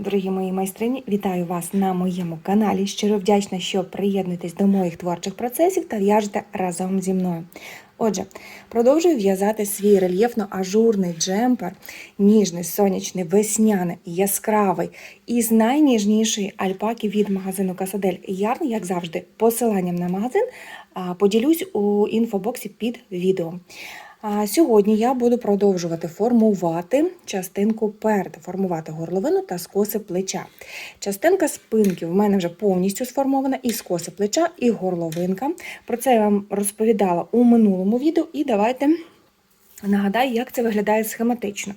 Дорогі мої майстрині, вітаю вас на моєму каналі. Щиро вдячна, що приєднуєтесь до моїх творчих процесів та в'яжете разом зі мною. Отже, продовжую в'язати свій рельєфно-ажурний джемпер, ніжний, сонячний, весняний, яскравий із найніжнішої альпаки від магазину Касадель Ярн, як завжди, посиланням на магазин поділюсь у інфобоксі під відео. Сьогодні я буду продовжувати формувати частинку переду, формувати горловину та скоси плеча. Частинка спинки в мене вже повністю сформована, і скоси плеча, і горловинка. Про це я вам розповідала у минулому відео, і давайте нагадаю, як це виглядає схематично.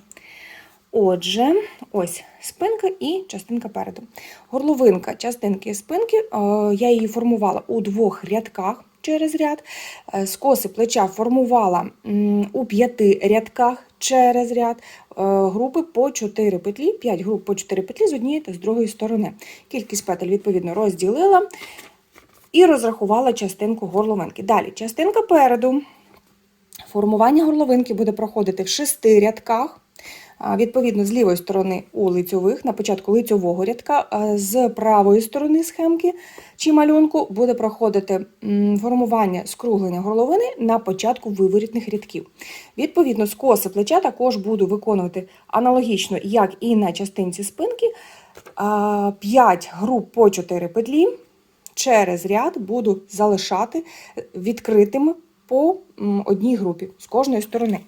Отже, ось спинка і частинка переду. Горловинка частинки спинки, е, я її формувала у двох рядках через ряд. Е, Скоси плеча формувала у п'яти рядках через ряд. Е, Групи по 4 петлі, 5 груп по 4 петлі з однієї та з другої сторони. Кількість петель, відповідно, розділила і розрахувала частинку горловинки. Далі, частинка переду. Формування горловинки буде проходити в шести рядках. Відповідно, з лівої сторони у лицьових, на початку лицьового рядка, з правої сторони схемки чи малюнку буде проходити формування скруглення горловини на початку виворітних рядків. Відповідно, скоси плеча також буду виконувати аналогічно, як і на частинці спинки. 5 груп по 4 петлі через ряд буду залишати відкритими по одній групі з кожної сторони.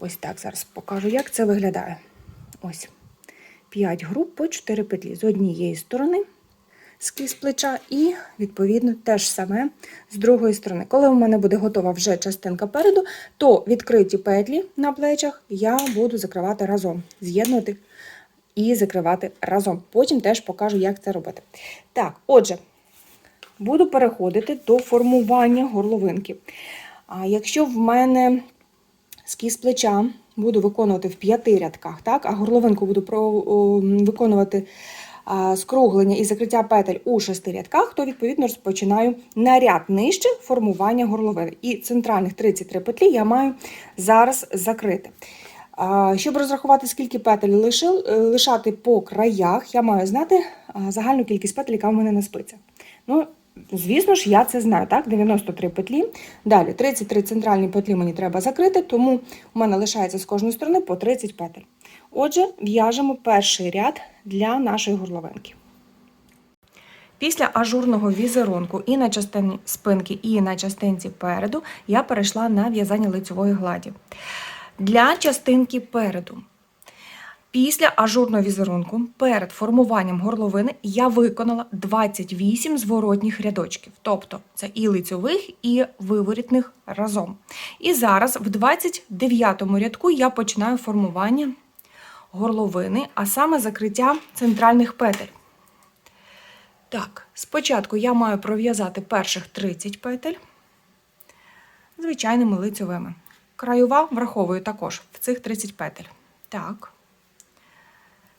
Ось так зараз покажу, як це виглядає. Ось 5 груп по 4 петлі з однієї сторони скрізь плеча, і, відповідно, те ж саме з другої сторони. Коли у мене буде готова вже частинка переду, то відкриті петлі на плечах я буду закривати разом, з'єднувати і закривати разом. Потім теж покажу, як це робити. Так, отже, буду переходити до формування горловинки. А якщо в мене скіз плеча буду виконувати в п'яти рядках, так, а горловинку буду про, виконувати скруглення і закриття петель у шести рядках, то відповідно розпочинаю на ряд нижче формування горловини. І центральних 33 петлі я маю зараз закрити. Щоб розрахувати, скільки петель е, лишати по краях, я маю знати загальну кількість петель, яка в мене на спицях. Ну, Звісно ж, я це знаю, так? 93 петлі. Далі 33 центральні петлі мені треба закрити, тому у мене лишається з кожної сторони по 30 петель. Отже, в'яжемо перший ряд для нашої горловинки. Після ажурного візерунку і на частині спинки, і на частинці переду я перейшла на в'язання лицьової гладі. Для частинки переду Після ажурного візерунку перед формуванням горловини я виконала 28 зворотніх рядочків, тобто це і лицьових, і виворітних разом. І зараз в 29 рядку я починаю формування горловини, а саме закриття центральних петель. Так, спочатку я маю пров'язати перших 30 петель звичайними лицьовими. Краєва враховую також в цих 30 петель. Так.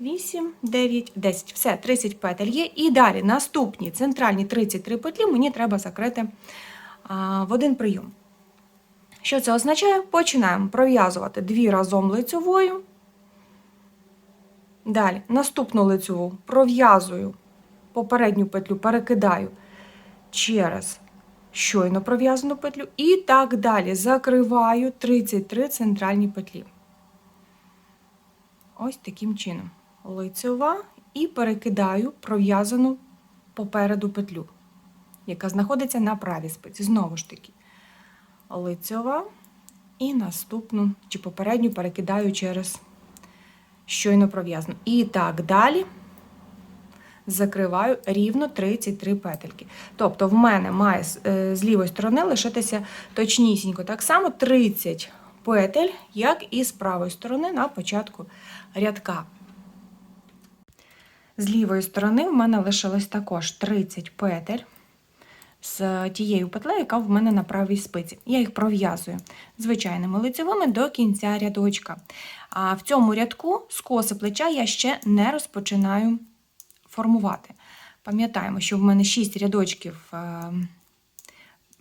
8, 9, 10. Все, 30 петель є. І далі наступні центральні 33 петлі мені треба закрити в один прийом. Що це означає? Починаємо пров'язувати дві разом лицьовою. Далі наступну лицьову пров'язую попередню петлю, перекидаю через щойно пров'язану петлю. І так далі закриваю 33 центральні петлі. Ось таким чином. Лицьова і перекидаю пров'язану попереду петлю, яка знаходиться на правій спиці. Знову ж таки, лицьова і наступну чи попередню перекидаю через щойно пров'язану. І так далі закриваю рівно 33 петельки. Тобто, в мене має е, з лівої сторони лишитися точнісінько так само 30 петель, як і з правої сторони на початку рядка. З лівої сторони в мене лишилось також 30 петель з тією петлею, яка в мене на правій спиці. Я їх пров'язую звичайними лицевими до кінця рядочка. А в цьому рядку скоси плеча я ще не розпочинаю формувати. Пам'ятаємо, що в мене 6 рядочків е,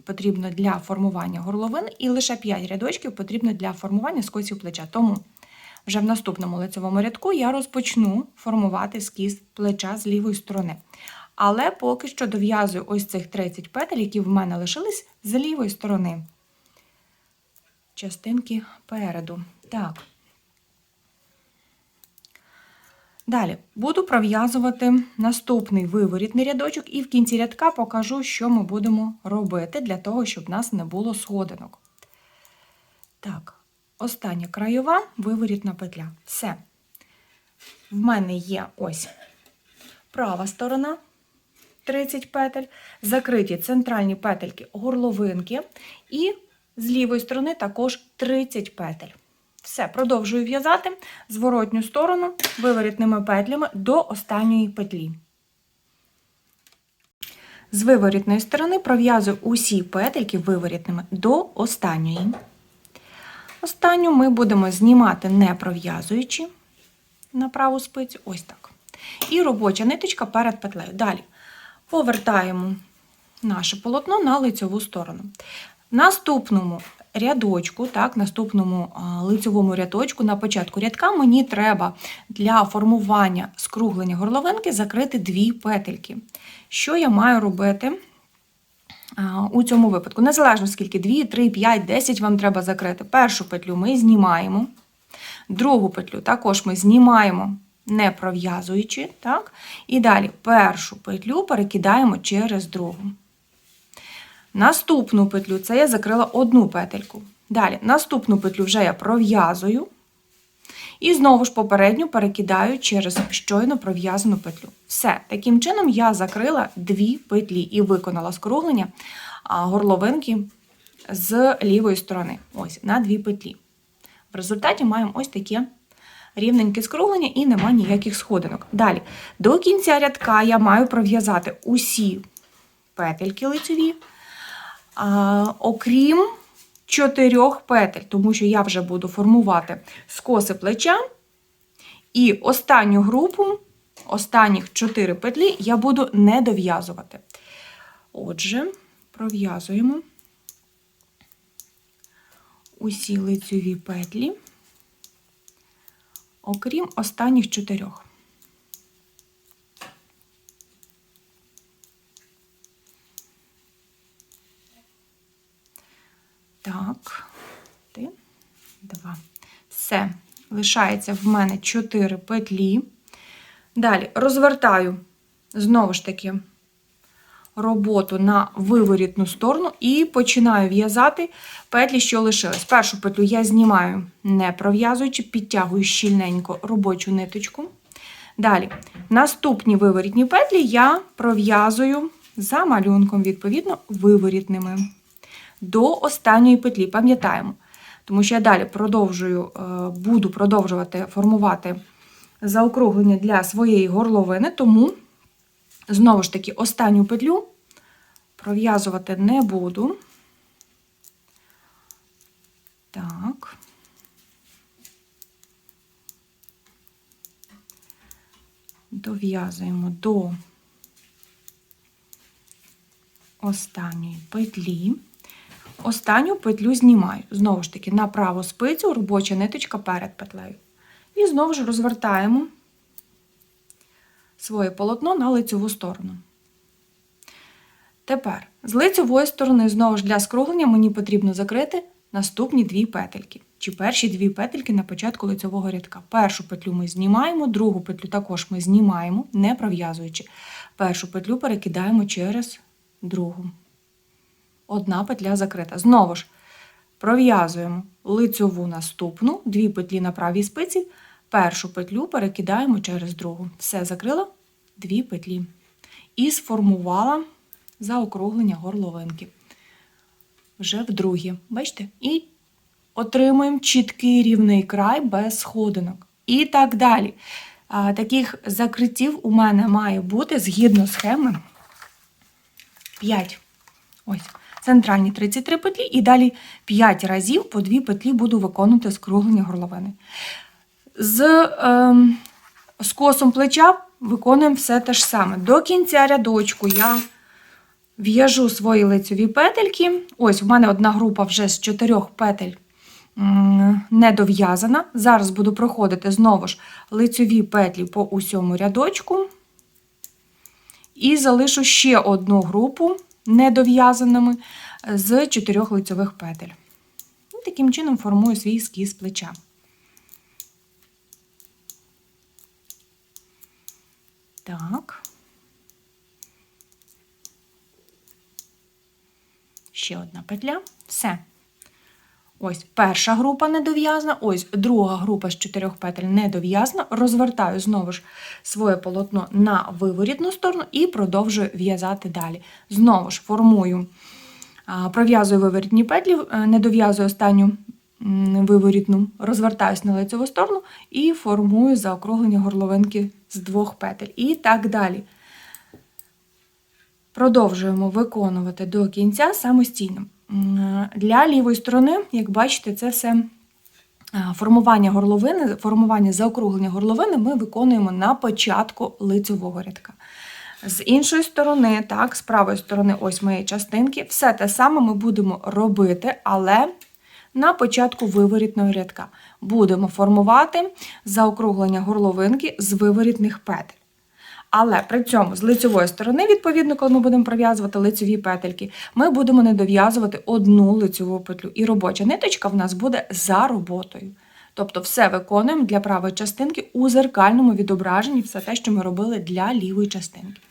потрібно для формування горловин, і лише 5 рядочків потрібно для формування скосів плеча. Тому вже в наступному лицевому рядку я розпочну формувати скіз плеча з лівої сторони. Але поки що дов'язую ось цих 30 петель, які в мене лишились з лівої сторони. Частинки переду. Так. Далі буду пров'язувати наступний виворітний рядочок, і в кінці рядка покажу, що ми будемо робити для того, щоб в нас не було сходинок. Так, остання краєва виворітна петля. Все. В мене є ось права сторона 30 петель, закриті центральні петельки горловинки, і з лівої сторони також 30 петель. Все, продовжую в'язати зворотню сторону виворітними петлями до останньої петлі. З виворітної сторони пров'язую усі петельки виворітними до останньої. Останню ми будемо знімати не пров'язуючи на праву спицю, ось так. І робоча ниточка перед петлею. Далі повертаємо наше полотно на лицьову сторону. Наступному рядочку, так, наступному а, лицьовому рядочку, на початку рядка мені треба для формування скруглення горловинки закрити дві петельки. Що я маю робити? У цьому випадку, незалежно скільки 2, 3, 5, 10 вам треба закрити. Першу петлю ми знімаємо, другу петлю також ми знімаємо, не пров'язуючи. так? І далі першу петлю перекидаємо через другу. Наступну петлю це я закрила одну петельку. Далі, наступну петлю вже я пров'язую. І знову ж попередню перекидаю через щойно пров'язану петлю. Все, таким чином я закрила дві петлі і виконала скруглення горловинки з лівої сторони. Ось, на дві петлі. В результаті маємо ось таке рівненьке скруглення і нема ніяких сходинок. Далі, до кінця рядка я маю пров'язати усі петельки лицеві, а, окрім чотирьох петель, тому що я вже буду формувати скоси плеча. І останню групу, останніх 4 петлі я буду не дов'язувати. Отже, пров'язуємо усі лицеві петлі, окрім останніх чотирьох. Так, один, два. Все. Лишається в мене 4 петлі. Далі розвертаю, знову ж таки, роботу на виворітну сторону і починаю в'язати петлі, що лишились. Першу петлю я знімаю, не пров'язуючи, підтягую щільненько робочу ниточку. Далі, наступні виворітні петлі я пров'язую за малюнком, відповідно, виворітними до останньої петлі. Пам'ятаємо, тому що я далі продовжую, е, буду продовжувати формувати заокруглення для своєї горловини, тому, знову ж таки, останню петлю пров'язувати не буду. Так. Дов'язуємо до останньої петлі. Останню петлю знімаю. Знову ж таки, на праву спицю робоча ниточка перед петлею. І знову ж розвертаємо своє полотно на лицеву сторону. Тепер з лицевої сторони, знову ж для скруглення, мені потрібно закрити наступні дві петельки. Чи перші дві петельки на початку лицевого рядка. Першу петлю ми знімаємо, другу петлю також ми знімаємо, не пров'язуючи. Першу петлю перекидаємо через другу одна петля закрита. Знову ж пров'язуємо лицьову наступну, дві петлі на правій спиці, першу петлю перекидаємо через другу. Все закрила дві петлі. І сформувала заокруглення горловинки. Вже вдруге. Бачите? І отримуємо чіткий рівний край без сходинок. І так далі. Таких закриттів у мене має бути згідно схеми 5. Ось. Центральні 33 петлі, і далі 5 разів по 2 петлі буду виконувати скруглення горловини. З ем, скосом плеча виконуємо все те ж саме. До кінця рядочку я в'яжу свої лицеві петельки. Ось, в мене одна група вже з 4 петель не дов'язана. Зараз буду проходити знову ж лицеві петлі по усьому рядочку. І залишу ще одну групу недов'язаними з чотирьох лицевих петель. І таким чином формую свій скіз плеча. Так. Ще одна петля. Все. Ось перша група недов'язана, ось друга група з чотирьох петель недов'язана. Розвертаю знову ж своє полотно на виворітну сторону і продовжую в'язати далі. Знову ж формую, пров'язую виворітні петлі, е, не дов'язую останню виворітну, розвертаюсь на лицеву сторону і формую заокруглення горловинки з двох петель. І так далі. Продовжуємо виконувати до кінця самостійно. М, Для лівої сторони, як бачите, це все формування горловини, формування заокруглення горловини ми виконуємо на початку лицевого рядка. З іншої сторони, так, з правої сторони, ось моєї частинки, все те саме ми будемо робити, але на початку виворітного рядка. Будемо формувати заокруглення горловинки з виворітних петель. Але при цьому з лицевої сторони, відповідно, коли ми будемо пров'язувати лицеві петельки, ми будемо не дов'язувати одну лицеву петлю. І робоча ниточка в нас буде за роботою. Тобто все виконуємо для правої частинки у зеркальному відображенні, все те, що ми робили для лівої частинки.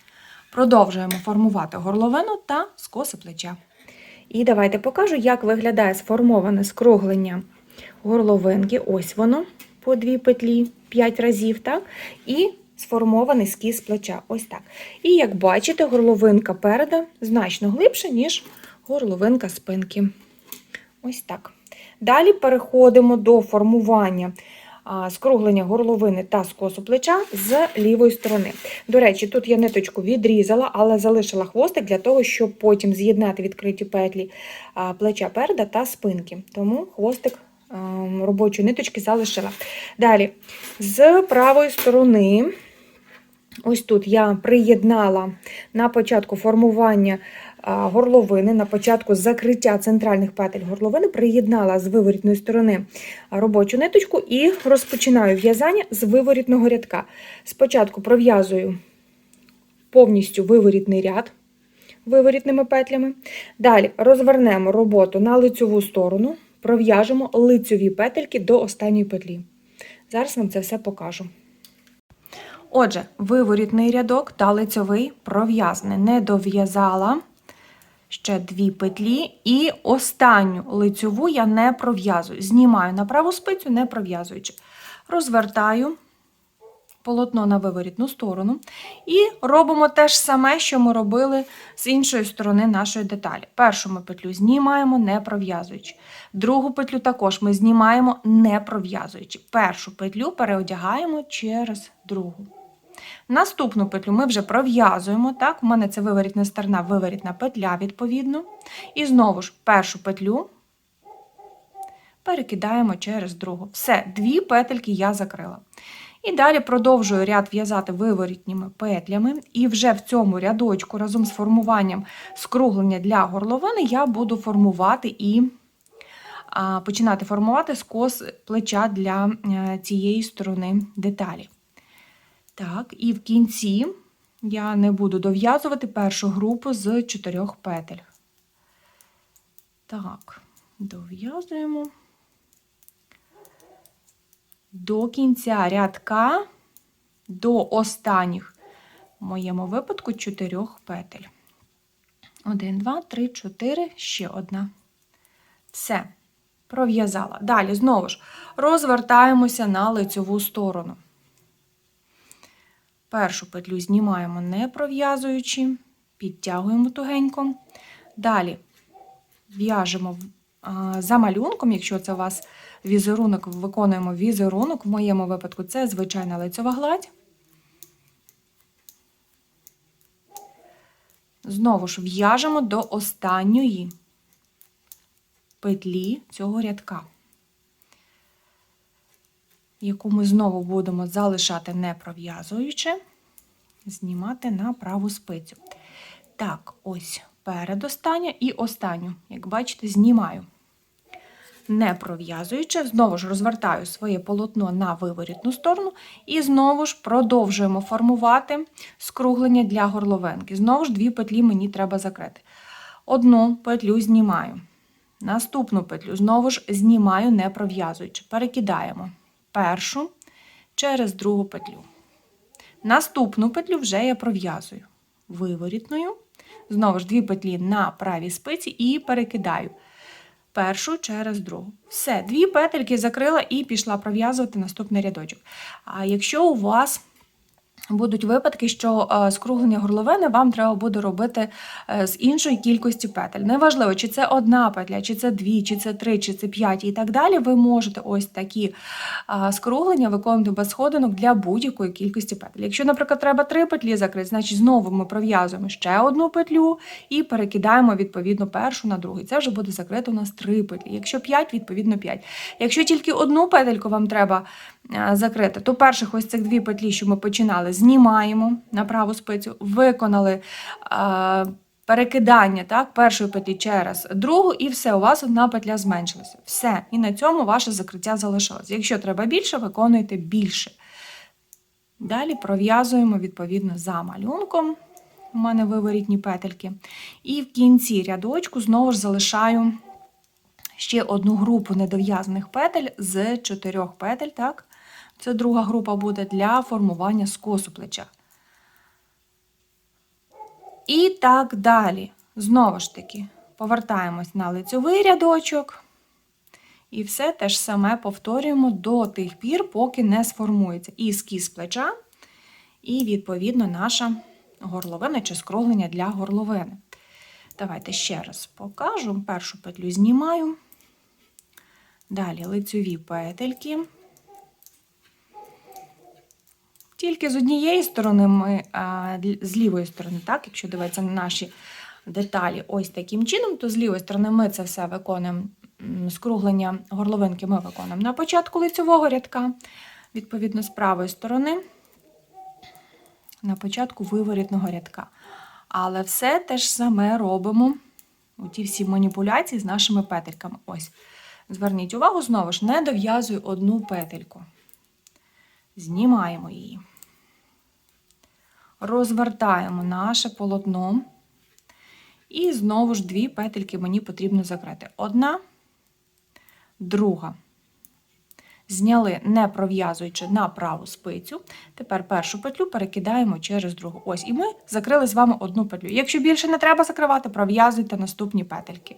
Продовжуємо формувати горловину та скоси плеча. І давайте покажу, як виглядає сформоване скруглення горловинки. Ось воно по дві петлі 5 разів, так? І сформований скіз плеча. Ось так. І як бачите, горловинка переда значно глибша, ніж горловинка спинки. Ось так. Далі переходимо до формування скруглення горловини та скосу плеча з лівої сторони. До речі, тут я ниточку відрізала, але залишила хвостик для того, щоб потім з'єднати відкриті петлі плеча переда та спинки. Тому хвостик робочої ниточки залишила. Далі, з правої сторони. Ось тут я приєднала на початку формування горловини, на початку закриття центральних петель горловини, приєднала з виворітної сторони робочу ниточку і розпочинаю в'язання з виворітного рядка. Спочатку пров'язую повністю виворітний ряд виворітними петлями. Далі розвернемо роботу на лицьову сторону, пров'яжемо лицьові петельки до останньої петлі. Зараз вам це все покажу. Отже, виворітний рядок та лицьовий пров'язаний. Не дов'язала ще дві петлі, і останню лицьову я не пров'язую. Знімаю на праву спицю, не пров'язуючи. Розвертаю полотно на виворітну сторону. І робимо те ж саме, що ми робили з іншої сторони нашої деталі. Першу ми петлю знімаємо, не пров'язуючи. Другу петлю також ми знімаємо, не пров'язуючи. Першу петлю переодягаємо через другу. Наступну петлю ми вже пров'язуємо. Так, У мене це виворітна сторона, виворітна петля, відповідно. І знову ж першу петлю перекидаємо через другу. Все, дві петельки я закрила. І далі продовжую ряд в'язати виворітніми петлями. І вже в цьому рядочку разом з формуванням скруглення для горловини я буду формувати і починати формувати скос плеча для е, цієї сторони деталі. Так, і в кінці я не буду дов'язувати першу групу з чотирьох петель. Так, дов'язуємо до кінця рядка, до останніх, в моєму випадку, чотирьох петель. Один, два, три, чотири, ще одна. Все, пров'язала. Далі, знову ж, розвертаємося на лицьову сторону. Першу петлю знімаємо не пров'язуючи, підтягуємо тугенько. Далі в'яжемо за малюнком, якщо це у вас візерунок, виконуємо візерунок, в моєму випадку це звичайна лицьова гладь. Знову ж в'яжемо до останньої петлі цього рядка, яку ми знову будемо залишати не пров'язуючи, знімати на праву спицю. Так, ось передостання і останню, як бачите, знімаю. Не пров'язуючи, знову ж розвертаю своє полотно на виворітну сторону і знову ж продовжуємо формувати скруглення для горловинки. Знову ж дві петлі мені треба закрити. Одну петлю знімаю. Наступну петлю знову ж знімаю, не пров'язуючи. Перекидаємо першу через другу петлю. Наступну петлю вже я пров'язую виворітною. Знову ж дві петлі на правій спиці і перекидаю першу через другу. Все, дві петельки закрила і пішла пров'язувати наступний рядочок. А якщо у вас Будуть випадки, що е, скруглення горловини вам треба буде робити е, з іншої кількості петель. Неважливо, чи це одна петля, чи це дві, чи це три, чи це п'ять і так далі. Ви можете ось такі е, скруглення виконувати без сходинок для будь-якої кількості петель. Якщо, наприклад, треба три петлі закрити, значить знову ми пров'язуємо ще одну петлю і перекидаємо відповідно першу на другу. Це вже буде закрито у нас три петлі. Якщо п'ять, відповідно п'ять. Якщо тільки одну петельку вам треба закрити, то перших ось цих дві петлі, що ми починали, знімаємо на праву спицю, виконали е, перекидання так, першої петлі через другу, і все, у вас одна петля зменшилася. Все. І на цьому ваше закриття залишилось. Якщо треба більше, виконуйте більше. Далі пров'язуємо відповідно за малюнком. У мене виворітні петельки. І в кінці рядочку знову ж залишаю ще одну групу недов'язаних петель з чотирьох петель. так? Це друга група буде для формування скосу плеча. І так далі. Знову ж таки, повертаємось на лицьовий рядочок. І все те ж саме повторюємо до тих пір, поки не сформується і скіз плеча, і, відповідно, наша горловина чи скруглення для горловини. Давайте ще раз покажу. Першу петлю знімаю. Далі лицьові петельки. Тільки з однієї сторони ми, з лівої сторони, так, якщо дивитися на наші деталі ось таким чином, то з лівої сторони ми це все виконуємо, скруглення горловинки ми виконуємо на початку лицевого рядка, відповідно, з правої сторони, на початку виворітного рядка. Але все те ж саме робимо у ті всі маніпуляції з нашими петельками. Ось. Зверніть увагу, знову ж, не дов'язую одну петельку. Знімаємо її розвертаємо наше полотно. І знову ж дві петельки мені потрібно закрити. Одна, друга. Зняли, не пров'язуючи на праву спицю. Тепер першу петлю перекидаємо через другу. Ось, і ми закрили з вами одну петлю. Якщо більше не треба закривати, пров'язуйте наступні петельки.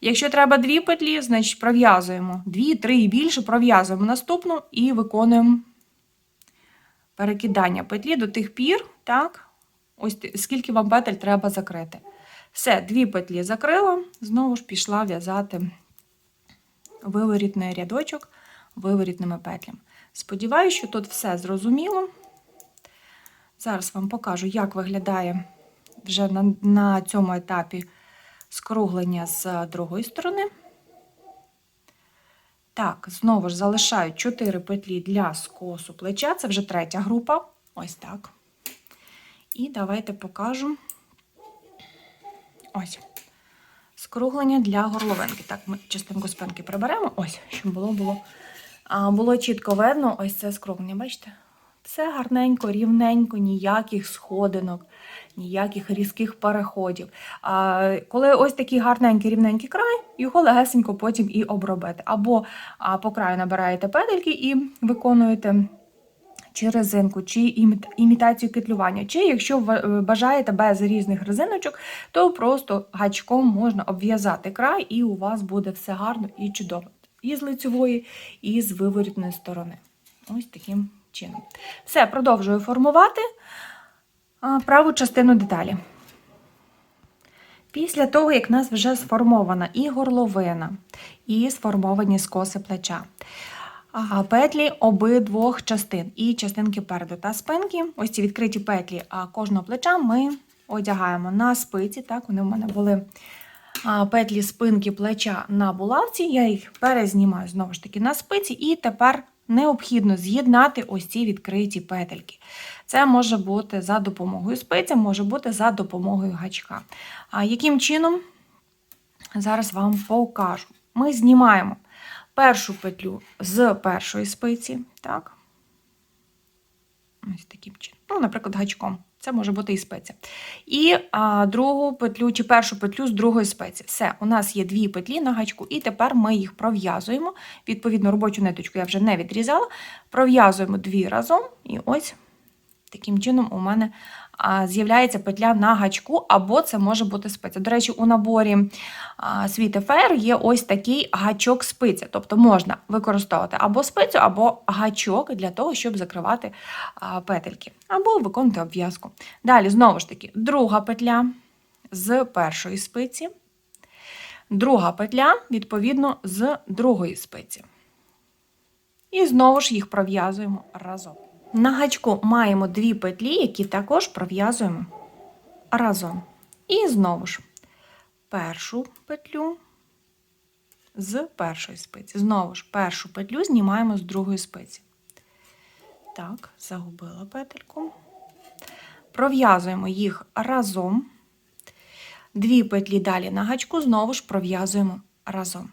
Якщо треба дві петлі, значить пров'язуємо дві, три і більше, пров'язуємо наступну і виконуємо перекидання петлі до тих пір, так, ось скільки вам петель треба закрити. Все, дві петлі закрила, знову ж пішла в'язати виворітний рядочок виворітними петлями. Сподіваюся, що тут все зрозуміло. Зараз вам покажу, як виглядає вже на, на цьому етапі скруглення з другої сторони. Так, знову ж залишаю 4 петлі для скосу плеча. Це вже третя група. Ось так. І давайте покажу ось. Скруглення для горловинки. Так, ми частинку спинки приберемо, ось, щоб було було, було чітко видно ось це скруглення, бачите? Все гарненько, рівненько, ніяких сходинок, ніяких різких переходів. А, Коли ось такий гарненький рівненький край, його легесенько потім і обробити. Або по краю набираєте петельки і виконуєте чи резинку, чи імітацію кетлювання. Чи якщо ви бажаєте без різних резиночок, то просто гачком можна обв'язати край, і у вас буде все гарно і чудово. І з лицевої, і з виворітної сторони. Ось таким чином. Все, продовжую формувати праву частину деталі. Після того, як в нас вже сформована і горловина, і сформовані скоси плеча, петлі обидвох частин, і частинки переду та спинки, ось ці відкриті петлі кожного плеча ми одягаємо на спиці. Так, вони в мене були петлі спинки плеча на булавці, я їх перезнімаю знову ж таки на спиці, і тепер необхідно з'єднати ось ці відкриті петельки. Це може бути за допомогою спиці, може бути за допомогою гачка. А яким чином? Зараз вам покажу. Ми знімаємо першу петлю з першої спиці, так? Ось таким чином. Ну, наприклад, гачком. Це може бути і спеція. І а, другу петлю чи першу петлю з другої спеці. Все, у нас є дві петлі на гачку, і тепер ми їх пров'язуємо. Відповідно, робочу ниточку я вже не відрізала. Пров'язуємо дві разом, і ось таким чином у мене з'являється петля на гачку, або це може бути спиця. До речі, у наборі а, Світ є ось такий гачок спиця. Тобто можна використовувати або спицю, або гачок для того, щоб закривати петельки, або виконувати обв'язку. Далі, знову ж таки, друга петля з першої спиці, друга петля, відповідно, з другої спиці. І знову ж їх пров'язуємо разом. На гачку маємо дві петлі, які також пров'язуємо разом. І знову ж першу петлю з першої спиці. Знову ж першу петлю знімаємо з другої спиці. Так, загубила петельку. Пров'язуємо їх разом. Дві петлі далі на гачку, знову ж пров'язуємо разом.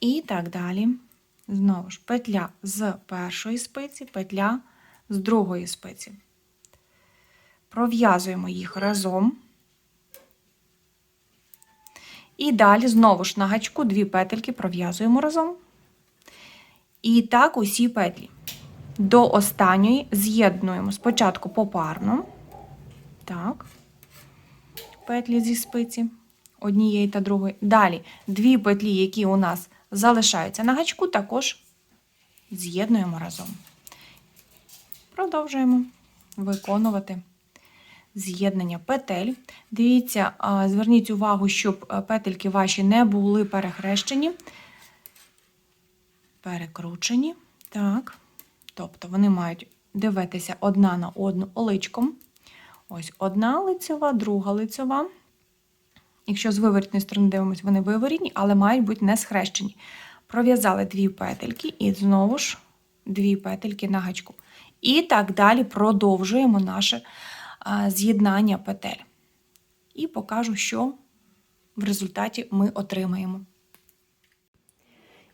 І так далі. Знову ж петля з першої спиці, петля з другої спиці. Пров'язуємо їх разом. І далі знову ж на гачку дві петельки пров'язуємо разом. І так усі петлі. До останньої з'єднуємо спочатку попарно. Так, петлі зі спиці однієї та другої. Далі дві петлі, які у нас залишаються на гачку, також з'єднуємо разом. Продовжуємо виконувати з'єднання петель. Дивіться, зверніть увагу, щоб петельки ваші не були перехрещені, перекручені. Так. Тобто вони мають дивитися одна на одну оличком. Ось одна лицьова, друга лицьова. Якщо з виворітної сторони дивимося, вони виворітні, але мають бути не схрещені. Пров'язали дві петельки і знову ж дві петельки на гачку. І так далі продовжуємо наше з'єднання петель. І покажу, що в результаті ми отримаємо.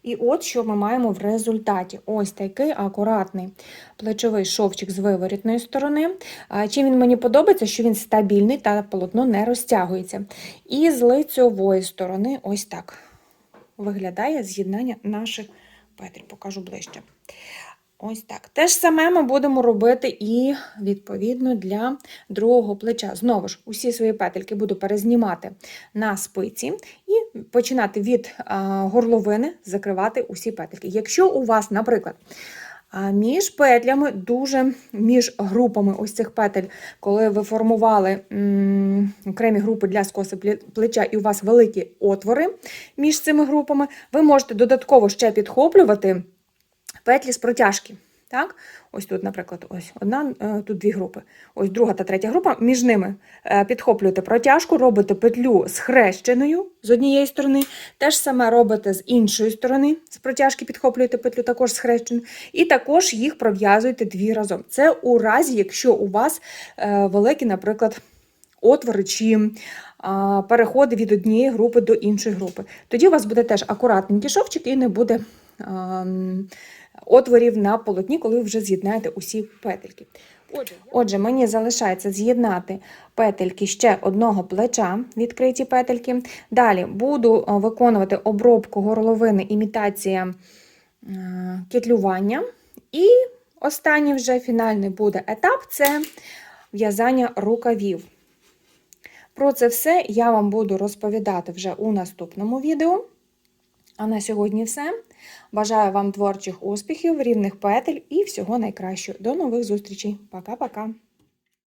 І от що ми маємо в результаті. Ось такий акуратний плечовий шовчик з виворітної сторони. Чим він мені подобається, що він стабільний та полотно не розтягується. І з лицьової сторони ось так виглядає з'єднання наших петрів, Покажу ближче. Ось так. Те ж саме ми будемо робити і, відповідно, для другого плеча. Знову ж, усі свої петельки буду перезнімати на спиці і починати від горловини закривати усі петельки. Якщо у вас, наприклад, між петлями, дуже між групами ось цих петель, коли ви формували окремі групи для скоси плеча, і у вас великі отвори між цими групами, ви можете додатково ще підхоплювати петлі з протяжки. Так? Ось тут, наприклад, ось одна, е, тут дві групи. Ось друга та третя група. Між ними е, підхоплюєте протяжку, робите петлю схрещеною з однієї сторони. Те ж саме робите з іншої сторони, з протяжки підхоплюєте петлю також схрещену. І також їх пров'язуєте дві разом. Це у разі, якщо у вас е, великі, наприклад, отвори чи переходи від однієї групи до іншої групи. Тоді у вас буде теж акуратненький шовчик і не буде отворів на полотні, коли ви вже з'єднаєте усі петельки. Отже, мені залишається з'єднати петельки ще одного плеча, відкриті петельки. Далі буду виконувати обробку горловини, імітація е, кетлювання. І останній вже фінальний буде етап це в'язання рукавів. Про це все я вам буду розповідати вже у наступному відео. А на сьогодні все. Бажаю вам творчих успіхів, рівних петель і всього найкращого. До нових зустрічей. Пока-пока!